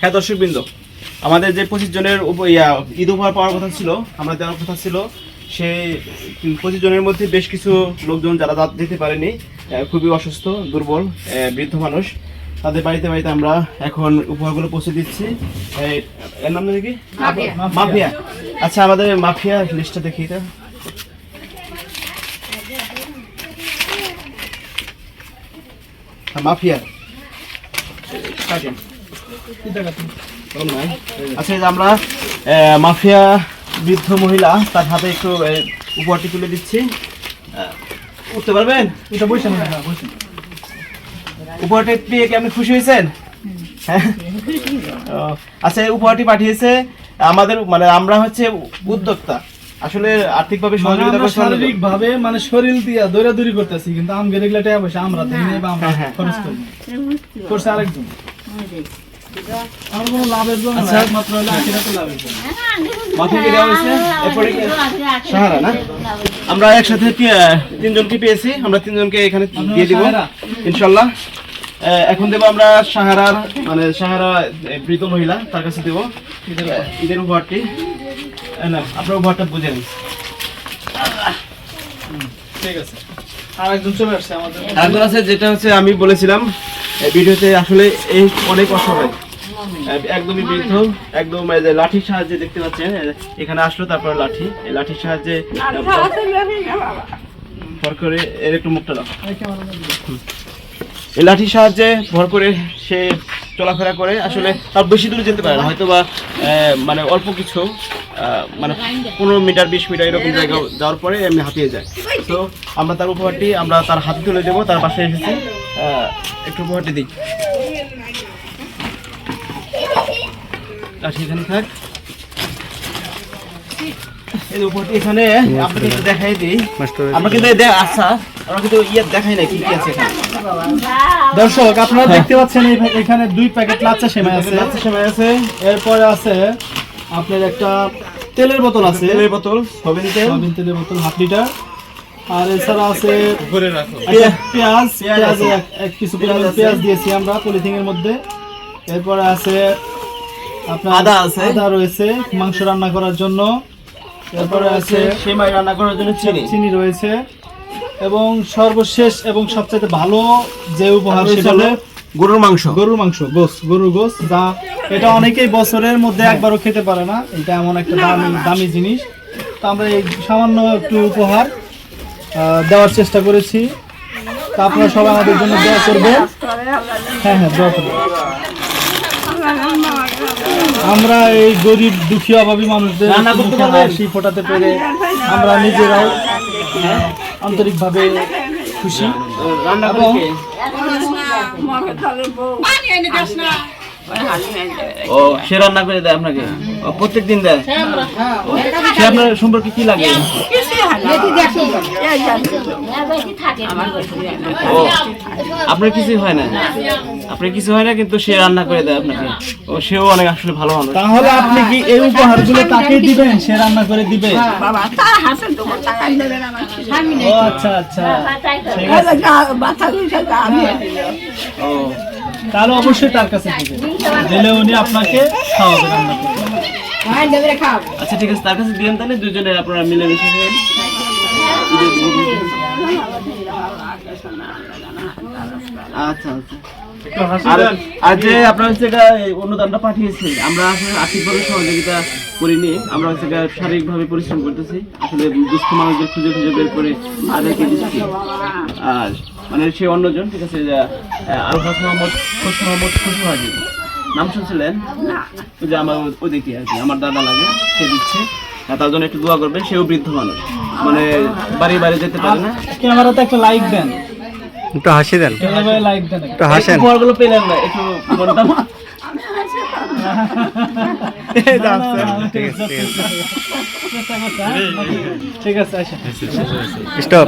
হ্যাঁ? দর্শক বৃন্দ আমাদের যে পঁচিশ জনের ঈদ উপহার পাওয়ার কথা ছিল আমরা দেওয়ার কথা ছিল সে পঁচিশ জনের মধ্যে বেশ কিছু লোকজন যারা দাঁত দিতে পারেনি খুবই অসুস্থ দুর্বল বৃদ্ধ মানুষ তাদের বাড়িতে বাড়িতে আমরা এখন উপহারগুলো পৌঁছে দিচ্ছি। এর নাম কি? মাফিয়া। আচ্ছা আমাদের মাফিয়া লিস্টটা দেখি এটা। মাফিয়া। কাটেন আচ্ছা আমরা মাফিয়া বৃদ্ধ মহিলা তার হাতে একটু উপহারটি তুলে দিচ্ছি। উঠতে পারবেন? এটা বসে না, হ্যাঁ, উপহারটি পেয়ে কি আপনি খুশি হয়েছেন? হ্যাঁ? আচ্ছা এই উপহারটি পাঠিয়েছে আমাদের মানে আমরা হচ্ছে উদ্যোক্তা। আসলে আর্থিকভাবে মানে সহযোগিতা করতে শারীরিক ভাবে মানে শরীর দিয়া দৌড়াদৌড়ি করতেছি কিন্তু আমগে রেগুলা টাকা পয়সা আমরা দেই না বা আমরা। খরচ করি। করছে আরেকজন। আমার কোনো লাভের জন্য আচ্ছা। একমাত্র হলো আখিরাতে লাভের জন্য। মাফিয়া কি দেওয়া হয়েছে? এরপরে সাহারা না? আমরা একসাথে তিনজনকে পেয়েছি আমরা তিনজনকে এখানে দিয়ে দিব। ইনশাল্লাহ। এখন দেবো আমরা সাহারার মানে সাহারা বৃদ্ধ মহিলা তার কাছে দেবো ঈদের উপহারটি না আপনার উপহারটা বুঝে নিন ঠিক আছে আরেকজন চলে আসছে আমাদের আরেকজন আছে যেটা হচ্ছে আমি বলেছিলাম এই ভিডিওতে আসলে এই অনেক অসহায় একদমই বৃদ্ধ একদম লাঠির সাহায্যে দেখতে পাচ্ছেন এখানে আসলো তারপর লাঠি এই লাঠির সাহায্যে ভর করে এর একটু মুখটা দাও এই লাঠির সাহায্যে ভর করে সে চলাফেরা করে। আসলে তার বেশি দূরে যেতে পারে না। হয়তো বা মানে অল্প কিছু মানে পনেরো মিটার বিশ মিটার এরকম জায়গা যাওয়ার পরে এমনি হাতিয়ে যায়। তো আমরা তার উপহারটি আমরা তার হাতে তুলে দেবো তার বাসায় এসেছি। একটু উপহারটি দিই। লাঠি এখানে থাক। এই উপহারটি এখানে আপনাকে একটু দেখাই দিই। আমরা কিন্তু আচ্ছা। আমরা কিন্তু ইয়ে দেখাই না কি কি আছে দর্শক আপনারা দেখতে পাচ্ছেন এখানে দুই প্যাকেট লাচ্চা সেমাই আছে। লাচ্ছা সেমাই আছে। এরপরে আছে আপনার একটা তেলের বোতল আছে। তেলের বোতল সবিন তেল। সয়াবিন তেলের বোতল হাফ লিটার। আর এছাড়া আছে করে রাখো। পেঁয়াজ। পেঁয়াজ পেঁয়াজ এক- কিছু পরিমাণ পেঁয়াজ দিয়েছি আমরা পলিথিনের মধ্যে। এরপরে আছে আপনার আদা আছে। আদা রয়েছে মাংস রান্না করার জন্য। এরপরে আছে সেমাই রান্না করার জন্য চিনি। চিনি রয়েছে। এবং সর্বশেষ এবং সবচেয়ে ভালো যে উপহার সেটা হলো গরুর মাংস। গরুর মাংস গোস গরুর গোস যা এটা অনেকেই বছরের মধ্যে একবারও খেতে পারে না। এটা এমন একটা দামি দামি জিনিস। তো আমরা এই সামান্য একটু উপহার দেওয়ার চেষ্টা করেছি। তা আপনারা সবাই আমাদের জন্য দোয়া করবেন। হ্যাঁ হ্যাঁ দোয়া করবেন। আমরা এই গরিব দুঃখী অভাবী মানুষদের? হাসি ফোটাতে পেরে আমরা নিজেরাও আন্তরিকভাবে খুশি রান্না করে এবং- কে? ও সে রান্না করে দেয় আপনাকে? ও, প্রত্যেকদিন দেয়? ও, সে আপনার সম্পর্কে কি লাগে? ও আপনার কিছুই হয় না? আপনার কিছু হয় না কিন্তু সে রান্না করে দেয় আপনাকে। ও সেও অনেক আসলে ভালো মানুষ। তাহলে আপনি কি এই উপহারগুলো তাকে দিবেন? সে রান্না করে দিবে? আচ্ছা আচ্ছা। ও তাহলে অবশ্যই তার কাছে দিলে উনি আপনাকে খাওয়াবে রান্না আচ্ছা ঠিক আছে তার কাছে দিলেন তাহলে দুজনে আপনারা মিলেমিশে খাবেন আচ্ছা আচ্ছা। আর যে আপনার হচ্ছে এটা অনুদানটা পাঠিয়েছে আমরা আসলে আর্থিকভাবে সহযোগিতা করিনি আমরা হচ্ছে শারীরিকভাবে পরিশ্রম করতেছি। আসলে দুস্থ মানুষদের খুঁজে খুঁজে বের করে তাদেরকে দিচ্ছি। আর মানে সে অন্যজন ঠিক আছে যে আলফাস মোহাম্মদ খোস মোহাম্মদ খুশু হাজি। নাম শুনছিলেন? ওই যে আমার ওদিকে আর কি আমার দাদা লাগে সে দিচ্ছে। তার জন্য একটু দোয়া করবেন সেও বৃদ্ধ মানুষ। মানে বাড়ি বাড়ি যেতে পারে না। ক্যামেরাতে একটা লাইক দেন। একটু হাসি দেন। লাইক দেন। একটু হাসেন। পেলেন না একটু ঠিক আছে স্টপ